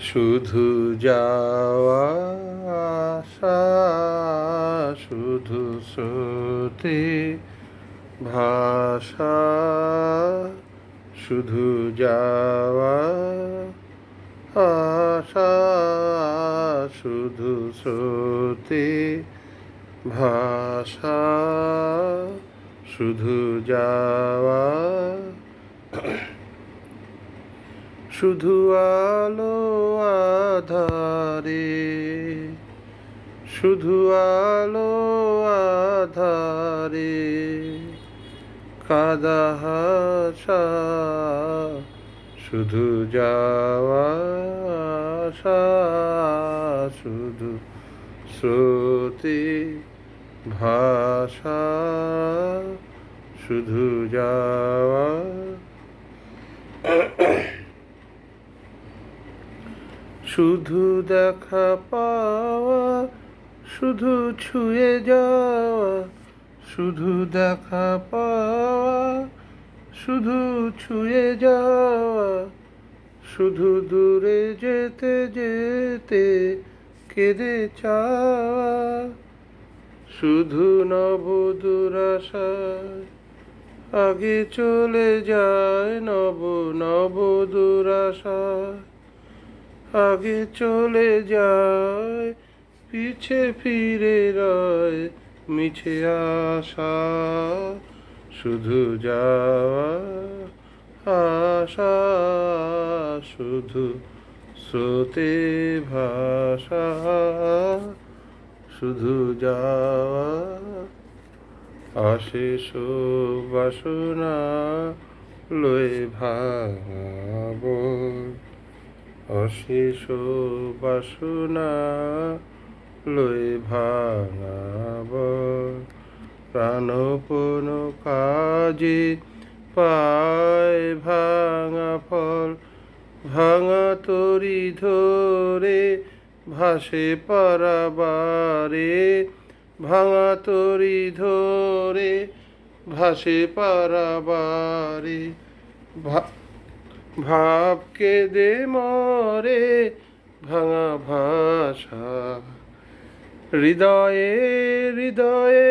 শুধু যাওয়া আসা শুধু স্রোতে ভাষা শুধু যাওয়া আশা শুধু স্রোতে ভাষা শুধু যাওয়া। শুধু আলো আধারে শুধু আলো আধারে কাদা শুধু যাওয়া শুধু স্রোতে ভাষা শুধু যাওয়া শুধু দেখা পাওয়া, শুধু ছুঁয়ে যাওয়া, শুধু দেখা পাওয়া, শুধু ছুঁয়ে যাওয়া, শুধু দূরে যেতে যেতে কেঁদে চাওয়া, শুধু নব দুরাশায় আগে চলে যায় নব নব দুরাশায় আগে চলে যায়, পিছে ফিরে রয়, মিছে আশা, শুধু যাওয়া, আশা, শুধু স্রোতে ভাষা, শুধু যাওয়া অশেষ বাসনা লয়ে ভাব। অশেষ বাসনা লয়ে ভাঙাব প্রাণপণ কাজে পায় ভাঙা ফল। ভাঙা তরি ধরে ভাসে পারাবারে। ভাঙা তরি ধরে ভাসে পারাবারে। ভা- ভাব দে মরে ভাঙা ভাষা। হৃদয়ে হৃদয়ে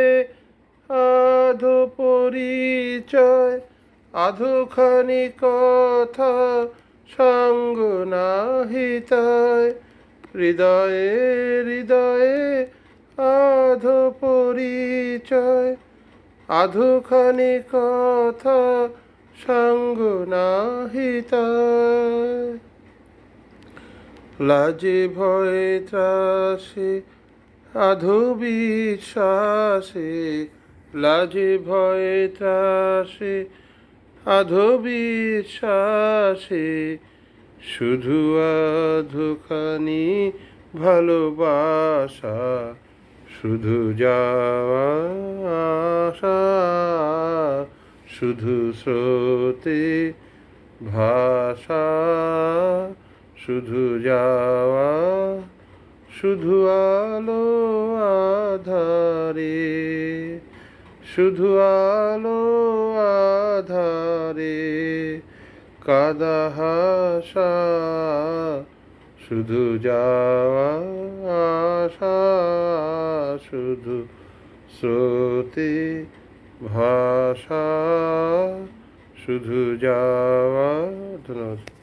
আধো পরিচয়, আধোখানি কথা সঙ্গ নাহিতায় হৃদয়ে হৃদয়ে আধো পরিচয়, আধোখানি কথা সঙ্গ নাহিতায় লাজে ভয়ে ত্রাসে, আধো বিশ্বাসে। লাজে ভয়ে ত্রাসে, আধো বিশ্বাসে। শুধু আধোখানি ভালোবাসা, শুধু যাওয়া শুধু স্রোতে ভাষা, শুধু যাওয়া, শুধু আলো আধারে, শুধু আলো আধারে, কাদা হাসা, শুধু যাওয়া আশা শুধু স্রোতে ভাষা শুধু যাওয়া ধন্যবাদ